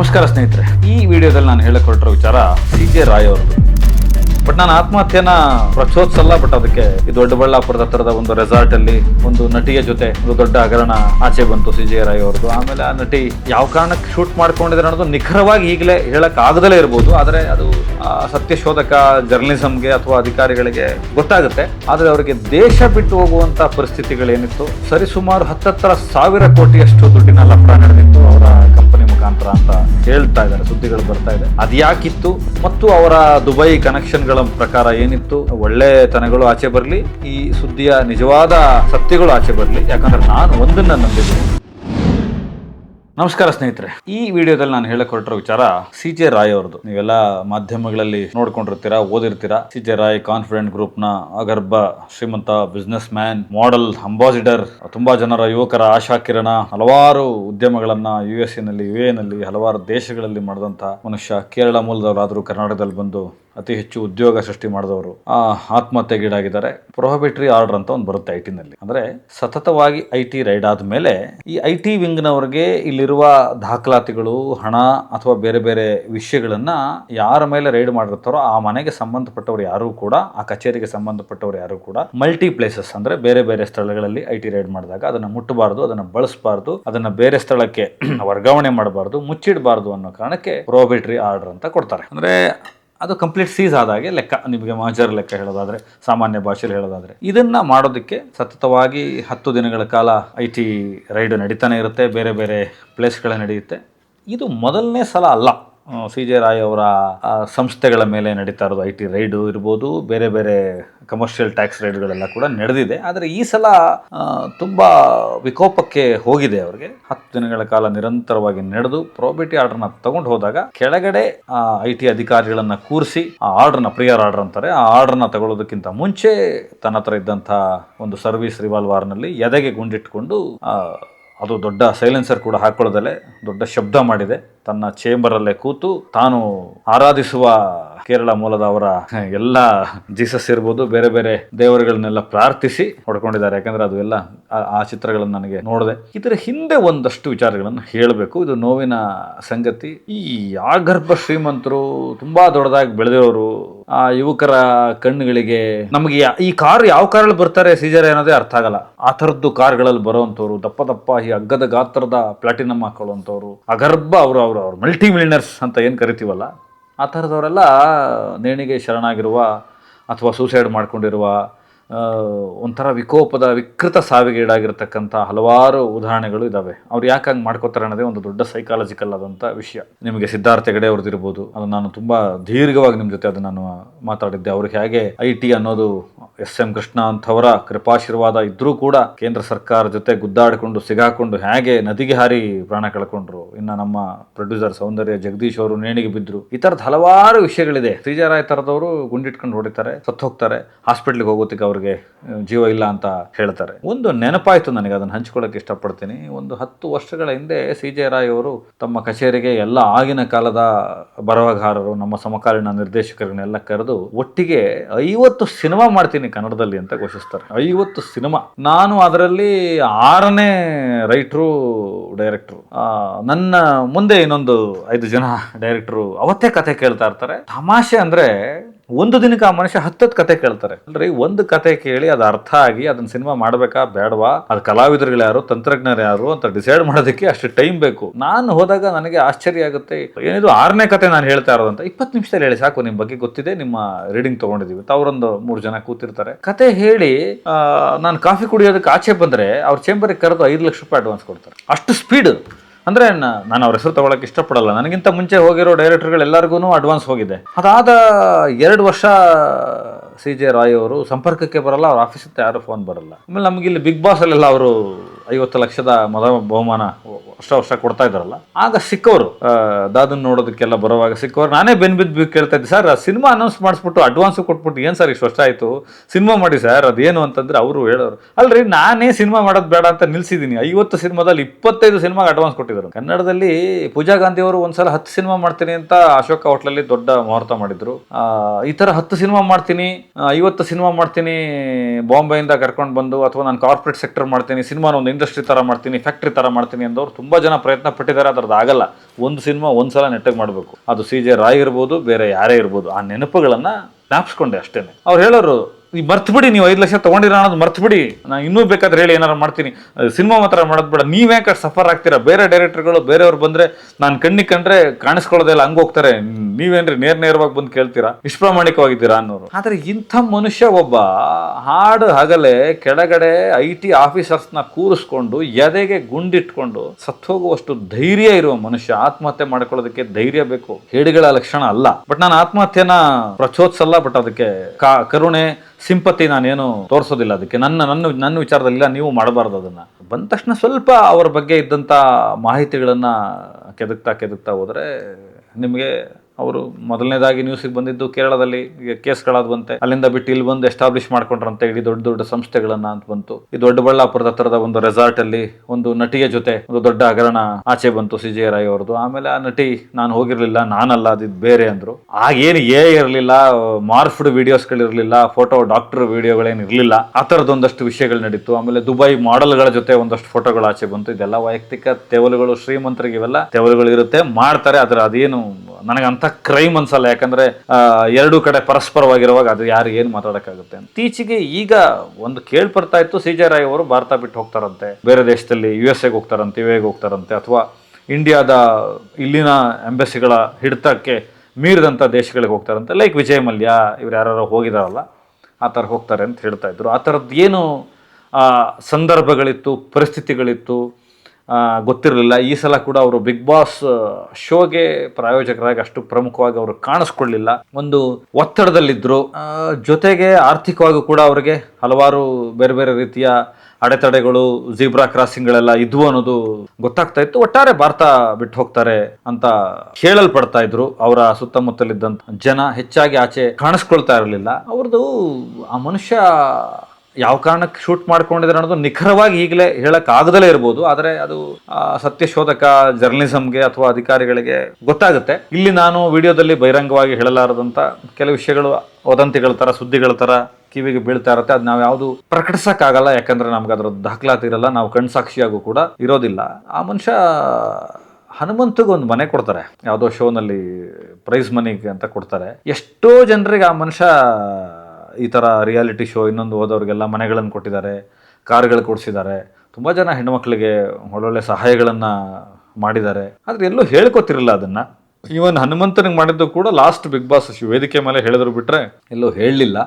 ನಮಸ್ಕಾರ ಸ್ನೇಹಿತರೆ. ಈ ವಿಡಿಯೋದಲ್ಲಿ ನಾನು ಹೇಳಿಕೊಟ್ಟಿರೋ ವಿಚಾರ ಸಿ ಜೆ ರಾಯ್ ಅವರದು ಬಟ್ ನಾನು ಆತ್ಮಹತ್ಯೆನ ಪ್ರಚೋದಿಸಲ್ಲ, ಬಟ್ ಅದಕ್ಕೆ ಈ ದೊಡ್ಡಬಳ್ಳಾಪುರದ ಹತ್ತಿರದ ಒಂದು ರೆಸಾರ್ಟ್ ಅಲ್ಲಿ ಒಂದು ನಟಿಯ ಜೊತೆ ಒಂದು ದೊಡ್ಡ ಹಗರಣ ಆಚೆ ಬಂತು ಸಿ ಜೆ ರಾಯ್ ಅವ್ರದ್ದು. ಆಮೇಲೆ ಆ ನಟಿ ಯಾವ ಕಾರಣಕ್ಕೆ ಶೂಟ್ ಮಾಡ್ಕೊಂಡಿದ್ರೆ ಅನ್ನೋದು ನಿಖರವಾಗಿ ಈಗಲೇ ಹೇಳಕ್ ಆಗದಲೇ ಇರ್ಬೋದು. ಆದರೆ ಅದು ಸತ್ಯಶೋಧಕ ಜರ್ನಲಿಸಂಗೆ ಅಥವಾ ಅಧಿಕಾರಿಗಳಿಗೆ ಗೊತ್ತಾಗುತ್ತೆ. ಆದರೆ ಅವರಿಗೆ ದೇಶ ಬಿಟ್ಟು ಹೋಗುವಂತ ಪರಿಸ್ಥಿತಿಗಳೇನಿತ್ತು. ಸರಿಸುಮಾರು ಹತ್ತತ್ತರ ಸಾವಿರ ಕೋಟಿಯಷ್ಟು ದುಡ್ಡಿನ ಲಫ್ರ ನಡೆದಿತ್ತು ಅವರ ಮುಖಾಂತರ ಅಂತ ಹೇಳ್ತಾ ಇದ್ದಾರೆ, ಸುದ್ದಿಗಳು ಬರ್ತಾ ಇದೆ. ಅದ್ಯಾಕಿತ್ತು ಮತ್ತು ಅವರ ದುಬೈ ಕನೆಕ್ಷನ್ಗಳ ಪ್ರಕಾರ ಏನಿತ್ತು? ಒಳ್ಳೆತನಗಳು ಆಚೆ ಬರಲಿ, ಈ ಸುದ್ದಿಯ ನಿಜವಾದ ಸತ್ಯಗಳು ಆಚೆ ಬರಲಿ. ಯಾಕಂದ್ರೆ ನಾನು ಒಂದನ್ನ ನಂಬಿದ್ದೀನಿ. ನಮಸ್ಕಾರ ಸ್ನೇಹಿತರೆ. ಈ ವಿಡಿಯೋದಲ್ಲಿ ನಾನು ಹೇಳಕ್ ಹೊರಟಿರೋ ವಿಚಾರ ಸಿ ಜೆ ರಾಯ್ ಅವ್ರದ್ದು. ನೀವೆಲ್ಲ ಮಾಧ್ಯಮಗಳಲ್ಲಿ ನೋಡ್ಕೊಂಡಿರ್ತೀರಾ, ಓದಿರ್ತೀರಾ? ಸಿ ಜೆ ರಾಯ್ ಕಾನ್ಫಿಡೆಂಟ್ ಗ್ರೂಪ್ನ ಅಗರ್ಭ ಶ್ರೀಮಂತ ಬಿಸ್ನೆಸ್ ಮ್ಯಾನ್ ಮಾಡೆಲ್ ಅಂಬಾಸಿಡರ್ ತುಂಬಾ ಜನರ ಯುವಕರ ಆಶಾ ಕಿರಣ, ಹಲವಾರು ಉದ್ಯಮಗಳನ್ನ ಯು ಎಸ್ನಲ್ಲಿ ಯು ಎ ನಲ್ಲಿ, ಹಲವಾರು ದೇಶಗಳಲ್ಲಿ ಮಾಡಿದಂತಹ ಮನುಷ್ಯ ಕೇರಳ ಮೂಲದವರಾದರೂ ಕರ್ನಾಟಕದಲ್ಲಿ ಬಂದು ಅತಿ ಹೆಚ್ಚು ಉದ್ಯೋಗ ಸೃಷ್ಟಿ ಮಾಡಿದವರು ಆ, ಆತ್ಮಹತ್ಯೆಗೀಡಾಗಿದ್ದಾರೆ ಪ್ರೊಹಬಿಟ್ರಿ ಆರ್ಡರ್ ಅಂತ ಒಂದು ಬರುತ್ತೆ ಐ ಟಿನಲ್ಲಿ ಅಂದ್ರೆ ಸತತವಾಗಿ ಐ ಟಿ ರೈಡ್ ಆದ್ಮೇಲೆ ಈ ಐ ಟಿ ವಿಂಗ್ನವರಿಗೆ ಇಲ್ಲಿರುವ ದಾಖಲಾತಿಗಳು ಹಣ ಅಥವಾ ಬೇರೆ ಬೇರೆ ವಿಷಯಗಳನ್ನು ಯಾರ ಮೇಲೆ ರೈಡ್ ಮಾಡಿರ್ತಾರೋ ಆ ಮನೆಗೆ ಸಂಬಂಧಪಟ್ಟವರು ಯಾರು ಕೂಡ ಆ ಕಚೇರಿಗೆ ಸಂಬಂಧಪಟ್ಟವರು ಯಾರು ಕೂಡ ಮಲ್ಟಿ ಪ್ಲೇಸಸ್ ಅಂದ್ರೆ ಬೇರೆ ಬೇರೆ ಸ್ಥಳಗಳಲ್ಲಿ ಐ ಟಿ ರೈಡ್ ಮಾಡಿದಾಗ ಅದನ್ನ ಮುಟ್ಟಬಾರದು ಅದನ್ನ ಬಳಸಬಾರ್ದು ಅದನ್ನ ಬೇರೆ ಸ್ಥಳಕ್ಕೆ ವರ್ಗಾವಣೆ ಮಾಡಬಾರ್ದು ಮುಚ್ಚಿಡಬಾರ್ದು ಅನ್ನೋ ಕಾರಣಕ್ಕೆ ಪ್ರೊಹಬಿಟ್ರಿ ಆರ್ಡರ್ ಅಂತ ಕೊಡ್ತಾರೆ. ಅಂದ್ರೆ ಅದು ಕಂಪ್ಲೀಟ್ ಸೀಸ್ ಆದಾಗೆ ಲೆಕ್ಕ, ನಿಮಗೆ ಮಾಜರ್ ಲೆಕ್ಕ ಹೇಳೋದಾದ್ರೆ, ಸಾಮಾನ್ಯ ಭಾಷೆಯಲ್ಲಿ ಹೇಳೋದಾದ್ರೆ. ಇದನ್ನ ಮಾಡೋದಕ್ಕೆ ಸತತವಾಗಿ ಹತ್ತು ದಿನಗಳ ಕಾಲ ಐ ಟಿ ರೈಡ್ ನಡೀತಾನೆ ಇರುತ್ತೆ, ಬೇರೆ ಬೇರೆ ಪ್ಲೇಸ್ಗಳೇ ನಡೆಯುತ್ತೆ. ಇದು ಮೊದಲನೇ ಸಲ ಅಲ್ಲ. ಸಿ ಜೆ ರಾಯ್ ಅವರ ಸಂಸ್ಥೆಗಳ ಮೇಲೆ ನಡೀತಾ ಇರೋದು ಐ ಟಿ ರೈಡು ಇರ್ಬೋದು, ಬೇರೆ ಬೇರೆ ಕಮರ್ಷಿಯಲ್ ಟ್ಯಾಕ್ಸ್ ರೈಡ್ಗಳೆಲ್ಲ ಕೂಡ ನಡೆದಿದೆ. ಆದರೆ ಈ ಸಲ ತುಂಬ ವಿಕೋಪಕ್ಕೆ ಹೋಗಿದೆ ಅವರಿಗೆ. ಹತ್ತು ದಿನಗಳ ಕಾಲ ನಿರಂತರವಾಗಿ ನಡೆದು ಪ್ರಾಬಿಟಿ ಆರ್ಡರ್ನ ತಗೊಂಡು ಹೋದಾಗ ಕೆಳಗಡೆ ಐ ಟಿ ಅಧಿಕಾರಿಗಳನ್ನ ಕೂರಿಸಿ, ಆ ಆರ್ಡರ್ನ ಪ್ರಿಯರ್ ಆರ್ಡರ್ ಅಂತಾರೆ. ಆ ಆರ್ಡರ್ನ ತಗೊಳ್ಳೋದಕ್ಕಿಂತ ಮುಂಚೆ ತನ್ನ ಹತ್ರ ಇದ್ದಂಥ ಒಂದು ಸರ್ವಿಸ್ ರಿವಾಲ್ವಾರ್ನಲ್ಲಿ ಎದೆಗೆ ಗುಂಡಿಟ್ಕೊಂಡು ಅದು ದೊಡ್ಡ ಸೈಲೆನ್ಸರ್ ಕೂಡ ಹಾಕೊಳ್ಳೋದಲ್ಲೇ ದೊಡ್ಡ ಶಬ್ದ ಮಾಡಿದೆ. ತನ್ನ ಚೇಂಬರಲ್ಲೇ ಕೂತು ತಾನು ಆರಾಧಿಸುವ ಕೇರಳ ಮೂಲದ ಅವರ ಎಲ್ಲ ಜೀಸಸ್ ಇರ್ಬೋದು, ಬೇರೆ ಬೇರೆ ದೇವರುಗಳನ್ನೆಲ್ಲ ಪ್ರಾರ್ಥಿಸಿ ಹೊಡ್ಕೊಂಡಿದ್ದಾರೆ. ಯಾಕಂದ್ರೆ ಅದು ಎಲ್ಲ ಆ- ಚಿತ್ರಗಳನ್ನು ನನಗೆ ನೋಡಿದೆ. ಇದರ ಹಿಂದೆ ಒಂದಷ್ಟು ವಿಚಾರಗಳನ್ನು ಹೇಳಬೇಕು. ಇದು ನೋವಿನ ಸಂಗತಿ. ಈ ಆಗರ್ಭ ಶ್ರೀಮಂತರು ತುಂಬಾ ದೊಡ್ಡದಾಗಿ ಬೆಳೆದಿರೋರು, ಆ ಯುವಕರ ಕಣ್ಣುಗಳಿಗೆ ನಮಗೆ ಈ ಕಾರ್ ಯಾವ ಕಾರಲ್ಲಿ ಬರ್ತಾರೆ ಸೀಜರ್ ಅನ್ನೋದೇ ಅರ್ಥ ಆಗಲ್ಲ. ಆ ಥರದ್ದು ಕಾರ್ಗಳಲ್ಲಿ ಬರೋವಂಥವ್ರು ದಪ್ಪ ದಪ್ಪ ಈ ಅಗ್ಗದ ಗಾತ್ರದ ಪ್ಲಾಟಿನಮ್ ಹಾಕೊಳ್ಳುವಂಥವ್ರು ಅಗರ್ಭ ಅವರು ಅವರು ಅವ್ರು ಮಲ್ಟಿ ಮಿಲಿನರ್ಸ್ ಅಂತ ಏನು ಕರಿತೀವಲ್ಲ ಆ ಥರದವರೆಲ್ಲ ನೇಣಿಗೆ ಶರಣಾಗಿರುವ ಅಥವಾ ಸೂಸೈಡ್ ಮಾಡ್ಕೊಂಡಿರುವ ಒಂಥರ ವಿಕೋಪದ ವಿಕೃತ ಸಾವಿಗೀಡಾಗಿರ್ತಕ್ಕಂಥ ಹಲವಾರು ಉದಾಹರಣೆಗಳು ಇದ್ದಾವೆ ಅವ್ರು ಯಾಕೆ ಹಂಗೆ ಮಾಡ್ಕೋತಾರೆ ಅನ್ನೋದೇ ಒಂದು ದೊಡ್ಡ ಸೈಕಾಲಜಿಕಲ್ ಆದಂಥ ವಿಷಯ. ನಿಮಗೆ ಸಿದ್ಧಾರ್ಥ ಹೆಗಡೆ ಅವ್ರದ್ದಿರ್ಬೋದು. ಅದು ನಾನು ತುಂಬ ದೀರ್ಘವಾಗಿ ನಿಮ್ಮ ಜೊತೆ ಅದು ನಾನು ಮಾತಾಡಿದ್ದೆ. ಅವ್ರಿಗೆ ಹೇಗೆ ಐ ಟಿ ಅನ್ನೋದು ಎಸ್ ಎಂ ಕೃಷ್ಣ ಅಂಥವರ ಕೃಪಾಶೀರ್ವಾದ ಇದ್ರೂ ಕೂಡ ಕೇಂದ್ರ ಸರ್ಕಾರ ಜೊತೆ ಗುದ್ದಾಡಿಕೊಂಡು, ಸಿಗಾಕೊಂಡು ಹೇಗೆ ನದಿಗೆ ಹಾರಿ ಪ್ರಾಣ ಕಳ್ಕೊಂಡ್ರು. ಇನ್ನು ನಮ್ಮ ಪ್ರೊಡ್ಯೂಸರ್ ಸೌಂದರ್ಯ ಜಗದೀಶ್ ಅವರು ನೇಣಿಗೆ ಬಿದ್ದರು ಈ ಥರದ ಹಲವಾರು ವಿಷಯಗಳಿದೆ. ಶ್ರೀಜಾರಾಯ್ ಥರದವರು ಗುಂಡಿಟ್ಕೊಂಡು ಹೊಡಿತಾರೆ ಸತ್ತು ಹೋಗ್ತಾರೆ ಹಾಸ್ಪಿಟ್ಲಿಗೆ ಹೋಗೋದಕ್ಕೆ ಅವ್ರಿಗೆ ಆ, ಜೀವ ಇಲ್ಲ ಅಂತ ಹೇಳ್ತಾರೆ. ಒಂದು ನೆನಪಾಯಿತು ನನಗೆ ಅದನ್ನು ಹಂಚ್ಕೊಳ್ಳೋಕೆ ಇಷ್ಟಪಡ್ತೀನಿ. ಒಂದು ಹತ್ತು ವರ್ಷಗಳ ಹಿಂದೆ ಸಿ ಜೆ ರಾಯ್ ಅವರು ತಮ್ಮ ಕಚೇರಿಗೆ ಎಲ್ಲ ಆಗಿನ ಕಾಲದ ಬರಹಗಾರರು ನಮ್ಮ ಸಮಕಾಲೀನ ನಿರ್ದೇಶಕರನ್ನೆಲ್ಲ ಕರೆದು ಒಟ್ಟಿಗೆ ಐವತ್ತು ಸಿನಿಮಾ ಮಾಡ್ತೀನಿ ಕನ್ನಡದಲ್ಲಿ ಅಂತ ಘೋಷಿಸ್ತಾರೆ. ಐವತ್ತು ಸಿನಿಮಾ. ನಾನು ಅದರಲ್ಲಿ ಆರನೇ ರೈಟ್ರು ಡೈರೆಕ್ಟ್ರು. ನನ್ನ ಮುಂದೆ ಇನ್ನೊಂದು ಐದು ಜನ ಡೈರೆಕ್ಟ್ರು ಅವತ್ತೇ ಕತೆ ಕೇಳ್ತಾ ಇರ್ತಾರೆ. ತಮಾಷೆ ಅಂದ್ರೆ ಒಂದು ದಿನಕ್ಕೆ ಆ ಮನುಷ್ಯ ಹತ್ತತ್ತು ಕತೆ ಕೇಳ್ತಾರೆ. ಅಲ್ರಿ? ಒಂದು ಕತೆ ಕೇಳಿ ಅದು ಅರ್ಥ ಆಗಿ ಅದನ್ನ ಸಿನಿಮಾ ಮಾಡಬೇಕಾ? ಬೇಡವಾ? ಅದು ಕಲಾವಿದರುಗಳು ಯಾರು? ತಂತ್ರಜ್ಞರು ಯಾರು? ಅಂತ ಡಿಸೈಡ್ ಮಾಡೋದಕ್ಕೆ ಅಷ್ಟು ಟೈಮ್ ಬೇಕು. ನಾನು ಹೋದಾಗ ನನಗೆ ಆಶ್ಚರ್ಯ ಆಗುತ್ತೆ. ಏನಿದು ಆರನೇ ಕತೆ ನಾನು ಹೇಳ್ತಾ ಇರೋದಂತ ಇಪ್ಪತ್ತು ನಿಮಿಷದಲ್ಲಿ ಹೇಳಿ ಸಾಕು ನಿಮ್ಮ ಬಗ್ಗೆ ಗೊತ್ತಿದೆ, ನಿಮ್ಮ ರೀಡಿಂಗ್ ತಗೊಂಡಿದ್ದೀವಿ ಅವರೊಂದು ಮೂರು ಜನ ಕೂತಿರ್ತಾರೆ. ಕತೆ ಹೇಳಿ ನಾನು ಕಾಫಿ ಕುಡಿಯೋದಕ್ಕೆ ಆಚೆ ಬಂದ್ರೆ ಅವ್ರ ಚೇಂಬರ್ಗೆ ಕರೆದು ಐದು ಲಕ್ಷ ರೂಪಾಯಿ ಅಡ್ವಾನ್ಸ್ ಕೊಡ್ತಾರೆ. ಅಷ್ಟು ಸ್ಪೀಡ್ ಅಂದ್ರೆ ನಾನು ಅವ್ರ ಹೆಸರು ತಗೊಳಕ್ ಇಷ್ಟಪಡಲ್ಲ. ನನಗಿಂತ ಮುಂಚೆ ಹೋಗಿರೋ ಡೈರೆಕ್ಟರ್ಗಳು ಎಲ್ಲರಿಗೂ ಅಡ್ವಾನ್ಸ್ ಹೋಗಿದೆ. ಅದಾದ ಎರಡು ವರ್ಷ ಸಿ ಜೆ ರಾಯ್ ಅವರು ಸಂಪರ್ಕಕ್ಕೆ ಬರಲ್ಲ, ಅವ್ರ ಆಫೀಸ್ ಯಾರು ಫೋನ್ ಬರಲ್ಲ. ಆಮೇಲೆ ನಮಗಿಲ್ಲಿ ಬಿಗ್ ಬಾಸ್ ಅಲ್ಲೆಲ್ಲ ಅವರು ಐವತ್ತು ಲಕ್ಷದ ಮೊದಲ ಬಹುಮಾನ ವರ್ಷ ವರ್ಷ ಕೊಡ್ತಾ ಇದ್ರಲ್ಲ ಆಗ ಸಿಕ್ಕವರು. ದಾದನ್ ನೋಡೋದಕ್ಕೆಲ್ಲ ಬರುವಾಗ ಸಿಕ್ಕವರು. ನಾನೇ ಬೆನ್ ಬಿದ್ದು ಕೇಳ್ತಾ ಇದ್ದೆ ಸರ್ ಸಿನಿಮಾ ಅನೌನ್ಸ್ ಮಾಡಿಸ್ಬಿಟ್ಟು ಅಡ್ವಾನ್ಸ್ ಕೊಟ್ಬಿಟ್ಟು ಏನು ಸರ್ ಇಷ್ಟು ವರ್ಷ ಆಯಿತು? ಸಿನಿಮಾ ಮಾಡಿ ಸರ್ ಅದೇನು? ಅಂತಂದ್ರೆ ಅವರು ಹೇಳೋರು. ಅಲ್ರಿ ನಾನೇ ಸಿನಿಮಾ ಮಾಡೋದು ಬೇಡ ಅಂತ ನಿಲ್ಸಿದ್ದೀನಿ. ಐವತ್ತು ಸಿನಿಮಾದಲ್ಲಿ ಇಪ್ಪತ್ತೈದು ಸಿನಿಮಾಗೆ ಅಡ್ವಾನ್ಸ್ ಕೊಟ್ಟಿದ್ರು ಕನ್ನಡದಲ್ಲಿ ಪೂಜಾ ಗಾಂಧಿ ಅವರು ಒಂದ್ಸಲ ಹತ್ತು ಸಿನಿಮಾ ಮಾಡ್ತೀನಿ ಅಂತ ಅಶೋಕ ಹೋಟ್ಲಲ್ಲಿ ದೊಡ್ಡ ಮುಹೂರ್ತ ಮಾಡಿದ್ರು. ಈ ಥರ ಹತ್ತು ಸಿನಿಮಾ ಮಾಡ್ತೀನಿ ಐವತ್ತು ಸಿನಿಮಾ ಮಾಡ್ತೀನಿ ಬಾಂಬೆಯಿಂದ ಕರ್ಕೊಂಡು ಬಂದು ಅಥವಾ ನಾನು ಕಾರ್ಪೊರೇಟ್ ಸೆಕ್ಟರ್ ಮಾಡ್ತೀನಿ ಸಿನಿಮಾನ ಒಂದು ಇಂಡಸ್ಟ್ರಿ ತರ ಮಾಡ್ತೀನಿ ಫ್ಯಾಕ್ಟ್ರಿ ತರ ಮಾಡ್ತೀನಿ ಅಂದವ್ರು ತುಂಬಾ ಜನ ಪ್ರಯತ್ನ ಪಟ್ಟಿದ್ದಾರೆ, ಅದ್ರದ್ದು ಆಗಲ್ಲ. ಒಂದು ಸಿನಿಮಾ ಒಂದ್ಸಲ ನೆಟ್ಟಗೆ ಮಾಡಬೇಕು. ಅದು ಸಿ ಜೆ ರಾಯ್ ಇರ್ಬೋದು, ಬೇರೆ ಯಾರೇ ಇರ್ಬೋದು, ಆ ನೆನಪುಗಳನ್ನ ಜ್ಞಾಪಿಸ್ಕೊಂಡೆ ಅಷ್ಟೇ ಅವ್ರು ಹೇಳೋರು ಮರ್ತ್ ಬಿಡಿ ನೀವು ಐದು ಲಕ್ಷ ತೊಗೊಂಡಿರ ಅನ್ನೋದು ಮರ್ತ್ಬಿಡಿ. ನಾನು ಇನ್ನೂ ಬೇಕಾದ್ರೆ ಹೇಳಿ ಏನಾರು ಮಾಡ್ತೀನಿ. ಸಿನಿಮಾ ಮಾತ್ರ ಮಾಡೋದು ಬೇಡ. ನೀವ್ಯಾಕೆ ಸಫರ್ ಆಗ್ತೀರಾ? ಬೇರೆ ಡೈರೆಕ್ಟರ್ಗಳು ಬೇರೆಯವ್ರು ಬಂದ್ರೆ ನಾನು ಕಣ್ಣಿಗೆ ಕಂಡ್ರೆ ಕಾಣಿಸ್ಕೊಳ್ಳೋದೆಲ್ಲ ಹಂಗ್ ಹೋಗ್ತಾರೆ. ನೀವೇನ್ರಿ ನೇರ್ ನೇರವಾಗಿ ಬಂದು ಕೇಳ್ತೀರಾ? ನಿಷ್ಪ್ರಾಮಾಣಿಕವಾಗಿದ್ದೀರಾ ಅನ್ನೋರು. ಆದರೆ ಇಂಥ ಮನುಷ್ಯ ಒಬ್ಬ ಹಾಡು ಹಗಲೇ ಕೆಳಗಡೆ ಐ ಟಿ ಆಫೀಸರ್ಸ್ನ ಕೂರಿಸ್ಕೊಂಡು ಎದೆಗೆ ಗುಂಡಿಟ್ಕೊಂಡು ಸತ್ತೋಗುವಷ್ಟು ಧೈರ್ಯ ಇರುವ ಮನುಷ್ಯ ಆತ್ಮಹತ್ಯೆ ಮಾಡ್ಕೊಳ್ಳೋದಕ್ಕೆ ಧೈರ್ಯ ಬೇಕು. ಹೇಡಿಗಳ ಲಕ್ಷಣ ಅಲ್ಲ. ಬಟ್ ನಾನು ಆತ್ಮಹತ್ಯೆನ ಪ್ರಚೋದಿಸಲ್ಲ, ಬಟ್ ಅದಕ್ಕೆ ಕರುಣೆ ಸಿಂಪತಿ ನಾನೇನು ತೋರಿಸೋದಿಲ್ಲ ಅದಕ್ಕೆ. ನನ್ನ ನನ್ನ ನನ್ನ ವಿಚಾರದಲ್ಲಿಲ್ಲ ನೀವು ಮಾಡಬಾರ್ದು ಅದನ್ನು. ಬಂದ ತಕ್ಷಣ ಸ್ವಲ್ಪ ಅವ್ರ ಬಗ್ಗೆ ಇದ್ದಂಥ ಮಾಹಿತಿಗಳನ್ನು ಕೆದಕ್ತಾ ಕೆದಕ್ತಾ ಹೋದರೆ ನಿಮಗೆ ಅವರು ಮೊದಲನೇದಾಗಿ ನ್ಯೂಸಿಗೆ ಬಂದಿದ್ದು ಕೇರಳದಲ್ಲಿ ಕೇಸ್ಗಳಾದ್ ಬಂತೆ ಅಲ್ಲಿಂದ ಬಿಟ್ಟು ಇಲ್ಲಿ ಬಂದು ಎಸ್ಟಾಬ್ಲಿಷ್ ಮಾಡ್ಕೊಂಡ್ರಂತೆ ಹೇಳಿ ದೊಡ್ಡ ದೊಡ್ಡ ಸಂಸ್ಥೆಗಳನ್ನ ಅಂತ ಬಂತು. ಈ ದೊಡ್ಡಬಳ್ಳಾಪುರದ ಹತ್ರದ ಒಂದು ರೆಸಾರ್ಟ್ ಅಲ್ಲಿ ಒಂದು ನಟಿಯ ಜೊತೆ ಒಂದು ದೊಡ್ಡ ಹಗರಣ ಆಚೆ ಬಂತು ಸಿ ರಾಯ್ ಅವ್ರದ್ದು. ಆಮೇಲೆ ಆ ನಟಿ, ನಾನು ಹೋಗಿರ್ಲಿಲ್ಲ, ನಾನಲ್ಲ, ಅದು ಬೇರೆ ಅಂದ್ರು. ಆಗೇನು ಏ ಇರಲಿಲ್ಲ, ಮಾರ್ಫ್ಡ್ ವಿಡಿಯೋಸ್ಗಳಿರಲಿಲ್ಲ ಫೋಟೋ ಡಾಕ್ಟರ್ ವಿಡಿಯೋಗಳೇನು ಇರಲಿಲ್ಲ. ಆ ಥರದ ಒಂದಷ್ಟು ವಿಷಯಗಳು ನಡೀತು. ಆಮೇಲೆ ದುಬೈ ಮಾಡೆಲ್ಗಳ ಜೊತೆ ಒಂದಷ್ಟು ಫೋಟೋಗಳು ಆಚೆ ಬಂತು. ಇದೆಲ್ಲ ವೈಯಕ್ತಿಕ ತೆವಲುಗಳು ಶ್ರೀಮಂತರಿಗೆ ಇವೆಲ್ಲ ತೆವಲುಗಳು ಇರುತ್ತೆ. ಮಾಡ್ತಾರೆ, ಆದ್ರೆ ಅದೇನು ನನಗಂತ ಕ್ರೈಮ್ ಅನ್ಸಲ್ಲ, ಯಾಕಂದ್ರೆ ಎರಡು ಕಡೆ ಪರಸ್ಪರವಾಗಿರುವಾಗ ಅದು ಯಾರು ಏನು ಮಾತಾಡೋಕ್ಕಾಗುತ್ತೆ ಇತ್ತೀಚೆಗೆ ಈಗ ಒಂದು ಕೇಳ್ಪಡ್ತಾ ಇತ್ತು ಸಿ ಜೆ ರಾಯ್ ಅವರು, ಭಾರತ ಬಿಟ್ಟು ಹೋಗ್ತಾರಂತೆ. ಬೇರೆ ದೇಶದಲ್ಲಿ ಯು ಎಸ್ ಎಗೆ ಹೋಗ್ತಾರಂತೆ ಯು ಎಗೆ ಹೋಗ್ತಾರಂತೆ, ಅಥವಾ ಇಂಡಿಯಾದ ಇಲ್ಲಿನ ಎಂಬೆಸಿಗಳ ಹಿಡಿತಕ್ಕೆ ಮೀರಿದಂಥ ದೇಶಗಳಿಗೆ ಹೋಗ್ತಾರಂತೆ. ಲೈಕ್ ವಿಜಯ್ ಮಲ್ಯ ಇವ್ರು ಯಾರು ಹೋಗಿದಾರಲ್ಲ, ಆ ಥರ ಹೋಗ್ತಾರೆ ಅಂತ ಹೇಳ್ತಾ ಇದ್ರು. ಆ ಥರದ್ದು ಏನು ಸಂದರ್ಭಗಳಿತ್ತು, ಪರಿಸ್ಥಿತಿಗಳಿತ್ತು? ಗೊತ್ತಿರಲಿಲ್ಲ. ಈ ಸಲ ಕೂಡ ಅವರು ಬಿಗ್ ಬಾಸ್ ಶೋಗೆ ಪ್ರಾಯೋಜಕರಾಗಿ ಅಷ್ಟು ಪ್ರಮುಖವಾಗಿ ಅವರು ಕಾಣಿಸ್ಕೊಳ್ಳಿಲ್ಲ. ಒಂದು ಒತ್ತಡದಲ್ಲಿದ್ದರು ಜೊತೆಗೆ ಆರ್ಥಿಕವಾಗಿ ಕೂಡ ಅವರಿಗೆ ಹಲವಾರು ಬೇರೆ ಬೇರೆ ರೀತಿಯ ಅಡೆತಡೆಗಳು ಜೀಬ್ರಾ ಕ್ರಾಸಿಂಗ್ಗಳೆಲ್ಲ ಇದ್ವು ಅನ್ನೋದು ಗೊತ್ತಾಗ್ತಾ ಇತ್ತು. ಒಟ್ಟಾರೆ ಭಾರತ ಬಿಟ್ಟು ಹೋಗ್ತಾರೆ ಅಂತ ಹೇಳಲ್ಪಡ್ತಾ ಇದ್ರು. ಅವರ ಸುತ್ತಮುತ್ತಲಿದ್ದಂಥ ಜನ ಹೆಚ್ಚಾಗಿ ಆಚೆ ಕಾಣಿಸ್ಕೊಳ್ತಾ ಇರಲಿಲ್ಲ. ಅವ್ರದ್ದು ಆ ಮನುಷ್ಯ ಯಾವ ಕಾರಣಕ್ಕೆ ಶೂಟ್ ಮಾಡ್ಕೊಂಡಿದ್ದಾರೆ ಅನ್ನೋದು ನಿಖರವಾಗಿ ಈಗಲೇ ಹೇಳಕ್ ಆಗದಲೇ ಇರ್ಬೋದು. ಆದರೆ ಅದು ಸತ್ಯ ಸತ್ಯಶೋಧಕ ಜರ್ನಲಿಸಮ್ಗೆ ಅಥವಾ ಅಧಿಕಾರಿಗಳಿಗೆ ಗೊತ್ತಾಗುತ್ತೆ. ಇಲ್ಲಿ ನಾನು ವಿಡಿಯೋದಲ್ಲಿ ಬಹಿರಂಗವಾಗಿ ಹೇಳಲಾರದಂತ ಕೆಲವು ವಿಷಯಗಳು, ವದಂತಿಗಳ ತರ ಸುದ್ದಿಗಳ ತರ ಕಿವಿಗೆ ಬೀಳ್ತಾ ಇರುತ್ತೆ. ಅದು ನಾವು ಯಾವುದು ಪ್ರಕಟಿಸಕ್ಕಾಗಲ್ಲ. ಯಾಕಂದ್ರೆ ನಮ್ಗೆ ಅದರ ದಾಖಲಾತಿ ಇರಲ್ಲ. ನಾವು ಕಣ್ಸಾಕ್ಷಿಯಾಗೂ ಕೂಡ ಇರೋದಿಲ್ಲ. ಆ ಮನುಷ್ಯ ಹನುಮಂತಗೆ ಒಂದು ಮನೆ ಕೊಡ್ತಾರೆ. ಯಾವುದೋ ಶೋನಲ್ಲಿ ಪ್ರೈಸ್ ಮನಿಗೆ ಅಂತ ಕೊಡ್ತಾರೆ. ಎಷ್ಟೋ ಜನರಿಗೆ ಆ ಮನುಷ್ಯ ಈ ಥರ ರಿಯಾಲಿಟಿ ಶೋ ಇನ್ನೊಂದು ಹೋದವ್ರಿಗೆಲ್ಲ ಮನೆಗಳನ್ನು ಕೊಟ್ಟಿದ್ದಾರೆ, ಕಾರ್ಗಳು ಕೊಡಿಸಿದ್ದಾರೆ. ತುಂಬ ಜನ ಹೆಣ್ಮಕ್ಳಿಗೆ ಒಳ್ಳೊಳ್ಳೆ ಸಹಾಯಗಳನ್ನು ಮಾಡಿದ್ದಾರೆ. ಆದರೆ ಎಲ್ಲೂ ಹೇಳ್ಕೊತಿರಲ್ಲ ಅದನ್ನು. ಇವನ್ ಹನುಮಂತನಿಗೆ ಮಾಡಿದ್ದು ಕೂಡ ಲಾಸ್ಟ್ ಬಿಗ್ ಬಾಸ್ ವೇದಿಕೆ ಮೇಲೆ ಹೇಳಿದ್ರು ಬಿಟ್ರೆ ಎಲ್ಲೂ ಹೇಳಲಿಲ್ಲ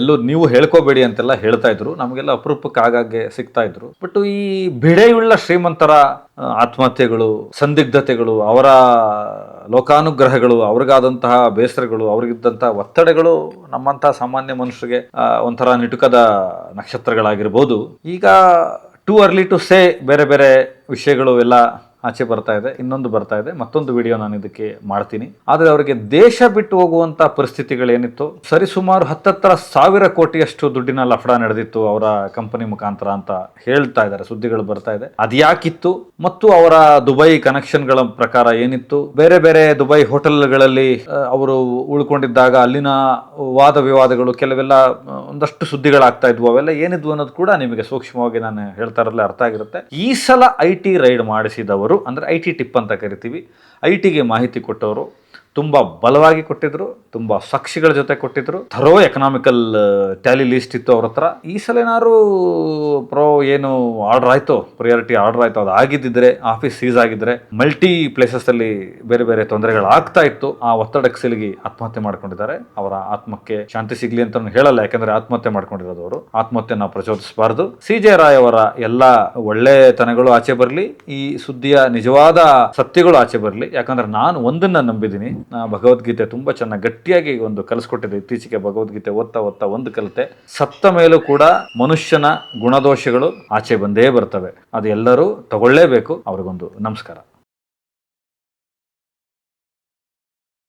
ಎಲ್ಲೂ ನೀವು ಹೇಳ್ಕೋಬೇಡಿ ಅಂತೆಲ್ಲ ಹೇಳ್ತಾ ಇದ್ರು. ನಮಗೆಲ್ಲ ಅಪರೂಪಕ್ಕೆ ಆಗಾಗ್ಗೆ ಸಿಗ್ತಾ ಇದ್ರು. ಬಟ್ ಈ ಬಿಡೆಯುಳ್ಳ ಶ್ರೀಮಂತರ ಆತ್ಮಹತ್ಯೆಗಳು, ಸಂದಿಗ್ಧತೆಗಳು, ಅವರ ಲೋಕಾನುಗ್ರಹಗಳು, ಅವ್ರಿಗಾದಂತಹ ಬೇಸರಗಳು, ಅವ್ರಿಗಿದ್ದಂತಹ ಒತ್ತಡಗಳು ನಮ್ಮಂತಹ ಸಾಮಾನ್ಯ ಮನುಷ್ಯರಿಗೆ ಒಂಥರ ನಿಟುಕದ ನಕ್ಷತ್ರಗಳಾಗಿರ್ಬೋದು. ಈಗ ಟೂ ಅರ್ಲಿ ಟು ಸೇ ಬೇರೆ ಬೇರೆ ವಿಷಯಗಳು ಎಲ್ಲ ಆಚೆ ಬರ್ತಾ ಇದೆ, ಇನ್ನೊಂದು ಬರ್ತಾ ಇದೆ, ಮತ್ತೊಂದು ವಿಡಿಯೋ ನಾನು ಇದಕ್ಕೆ ಮಾಡ್ತೀನಿ. ಆದರೆ ಅವರಿಗೆ ದೇಶ ಬಿಟ್ಟು ಹೋಗುವಂತ ಪರಿಸ್ಥಿತಿಗಳೇನಿತ್ತು? ಸರಿಸುಮಾರು ಹತ್ತತ್ತರ ಸಾವಿರ ಕೋಟಿಯಷ್ಟು ದುಡ್ಡಿನ ಲಫಡ ನಡೆದಿತ್ತು ಅವರ ಕಂಪನಿ ಮುಖಾಂತರ ಅಂತ ಹೇಳ್ತಾ ಇದ್ದಾರೆ, ಸುದ್ದಿಗಳು ಬರ್ತಾ ಇದೆ. ಅದ್ಯಾಕಿತ್ತು? ಮತ್ತು ಅವರ ದುಬೈ ಕನೆಕ್ಷನ್ಗಳ ಪ್ರಕಾರ ಏನಿತ್ತು? ಬೇರೆ ಬೇರೆ ದುಬೈ ಹೋಟೆಲ್ಗಳಲ್ಲಿ ಅವರು ಉಳ್ಕೊಂಡಿದ್ದಾಗ ಅಲ್ಲಿನ ವಾದ ವಿವಾದಗಳು ಕೆಲವೆಲ್ಲ ಒಂದಷ್ಟು ಸುದ್ದಿಗಳಾಗ್ತಾ ಇದ್ವು. ಅವೆಲ್ಲ ಏನಿದ್ವು ಅನ್ನೋದು ಕೂಡ ನಿಮಗೆ ಸೂಕ್ಷ್ಮವಾಗಿ ನಾನು ಹೇಳ್ತಾ ಇರಲ್ಲ ಅರ್ಥ ಆಗಿರುತ್ತೆ. ಈ ಸಲ ಐ ಟಿ ರೈಡ್ ಮಾಡಿಸಿದವರು ಅಂದ್ರೆ ಐ ಟಿ ಟಿಪ್ ಅಂತ ಕರಿತೀವಿ. ಐ ಟಿಗೆ ಮಾಹಿತಿ ಕೊಟ್ಟವರು ತುಂಬ ಬಲವಾಗಿ ಕೊಟ್ಟಿದ್ರು, ತುಂಬ ಸಾಕ್ಷಿಗಳ ಜೊತೆ ಕೊಟ್ಟಿದ್ರು. ಥರೋ ಎಕನಾಮಿಕಲ್ ಟ್ಯಾಲಿ ಲಿಸ್ಟ್ ಇತ್ತು ಅವ್ರ ಹತ್ರ. ಈ ಸಲ ಏನಾದ್ರು ಪ್ರೋ ಏನು ಆರ್ಡರ್ ಆಯ್ತು ಪ್ರಿಯಾರಿಟಿ ಆರ್ಡರ್ ಆಯ್ತು, ಅದು ಆಗಿದ್ದಿದ್ರೆ ಆಫೀಸ್ ಸೀಸ್ ಆಗಿದ್ರೆ ಮಲ್ಟಿ ಪ್ಲೇಸಸ್ ಅಲ್ಲಿ ಬೇರೆ ಬೇರೆ ತೊಂದರೆಗಳು ಆಗ್ತಾ ಇತ್ತು. ಆ ಒತ್ತಡಕ್ಕೆ ಸಿಲುಗಿ ಆತ್ಮಹತ್ಯೆ ಮಾಡ್ಕೊಂಡಿದ್ದಾರೆ. ಅವರ ಆತ್ಮಕ್ಕೆ ಶಾಂತಿ ಸಿಗ್ಲಿ ಅಂತ ಹೇಳಲ್ಲ, ಯಾಕಂದ್ರೆ ಆತ್ಮಹತ್ಯೆ ಮಾಡ್ಕೊಂಡಿರೋದು ಅವರು. ಆತ್ಮಹತ್ಯೆ ನಾವು ಪ್ರಚೋದಿಸಬಾರದು. ಸಿ ಜೆ ರಾಯ್ ಅವರ ಎಲ್ಲ ಒಳ್ಳೆತನಗಳು ಆಚೆ ಬರಲಿ, ಈ ಸುದ್ದಿಯ ನಿಜವಾದ ಸತ್ಯಗಳು ಆಚೆ ಬರಲಿ. ಯಾಕಂದ್ರೆ ನಾನು ಒಂದನ್ನ ನಂಬಿದ್ದೀನಿ ಭಗವದ್ಗೀತೆ ತುಂಬಾ ಚೆನ್ನಾಗಿ ಗಟ್ಟಿಯಾಗಿ ಒಂದು ಕಲಿಸ್ಕೊಟ್ಟಿದೆ. ಇತ್ತೀಚೆಗೆ ಭಗವದ್ಗೀತೆ ಓದ್ತಾ ಓದ್ತಾ ಒಂದು ಕಲಿತೆ. ಸತ್ತ ಮೇಲೂ ಕೂಡ ಮನುಷ್ಯನ ಗುಣದೋಷಗಳು ಆಚೆ ಬಂದೇ ಬರ್ತವೆ. ಅದು ಎಲ್ಲರೂ ತಗೊಳ್ಳೇಬೇಕು. ಅವ್ರಿಗೊಂದು ನಮಸ್ಕಾರ.